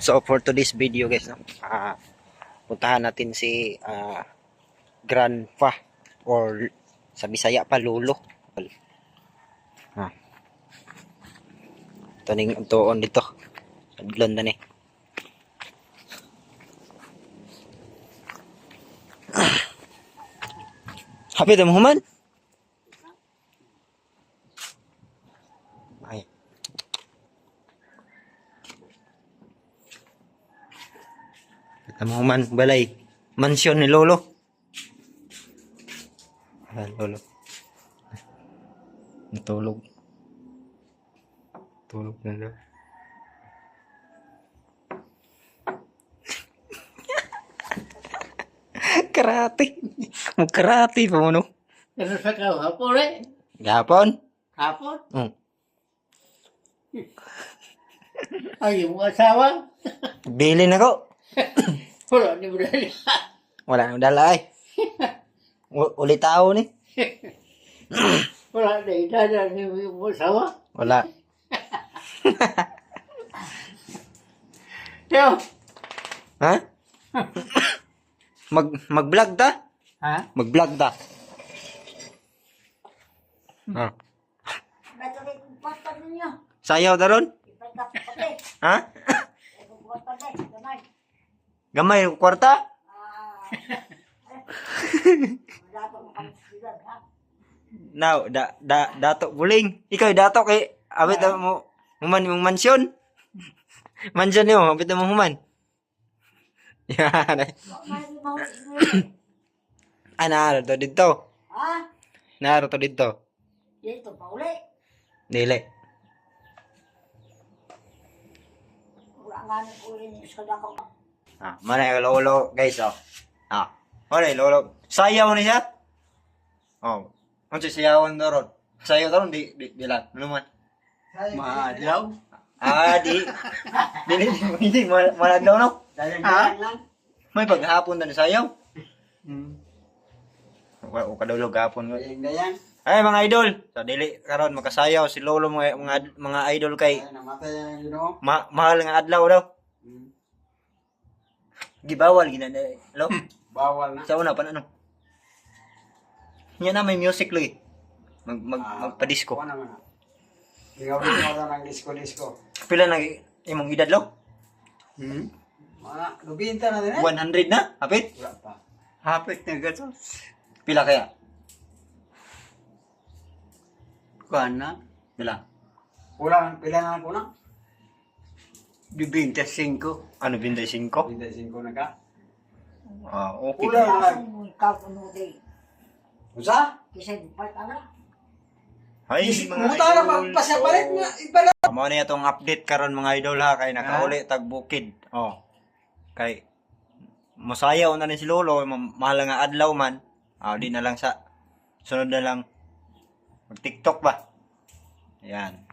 So for today's video guys, no, ah, puntahan natin si ah, grandpa or sa Bisaya pa lolo. Ha. Taning tuon dito. Adlon na ni. Hapit mo human. Mo man balay. Mansyon ni Lolo. Ah, Lolo. Natulog. Tulog na daw. karate. Magkarate pa mo no. Pero sa kahapon eh. Gapon. Hapon? Mm. Ay, yung asawa. Bili na ko. Wala ni mo dali. Wala nang dala ay. U- Uli tao ni. Wala na idada ni yung asawa. Wala. Yo. Ha? Mag mag-vlog ta? Ha? Mag-vlog ta. Ninyo. Sayaw daron? Ha? Ipag pata din. Gamay. Gamay yung kwarta? Ah. Now, da, da, dato buling. Ikaw, dato kay, abit na mo, human yung mansyon. mansyon yun, abit na mo human. Yan. Ah, naaro to dito. Ha? Naaro to dito. Dito pa uli. Dili. Wala nga nang uli sa dako. Ah, mana yung lolo, guys, oh. Ah, mana yung lolo. Sayaw ni siya? Oh. Ano siya sayawan doon? Sayaw doon, di, di, di lang. Ano man? Maadlaw. Ah, di. Dili, hindi, mal- maladlaw, no? Ha? May paghapon na ni sayaw. Hmm. Wala ko kadulog hapon. Ayang dayan. Ay mga idol, sa dili karon makasayaw si lolo mga mga, mga idol kay Ay, namatay na yun o. ma, mahal nga adlaw daw. Hmm. Gibawal gina na. Hello? Hmm, bawal na. Sa una pa ano. Nya na may music loy. Mag mag Ah, magpa-disco. kuha naman ah. Ikaw rin mo na ng disco-disco. Pila na imong edad lo? Hmm? Mga, lubinta na din eh. 100 na? Hapit? Wala pa. Hapit na gato. Pila kaya? Kuan na. Pila? Kulang, pila na lang kulang. 25. Ano, 25? 25 na ka? Ah, okay. Ula, ula. Usa? Kisay, bupat ala. Hay, mga Muta na idol. pagpasya pa rin na iba na. Amo ah, na itong update karon mga idol ha kay nakauli tag bukid. Oh. Kay mosayaw na ni si Lolo mahal nga adlaw man. Ah, di na lang sa sunod na lang mag TikTok ba. Ayan.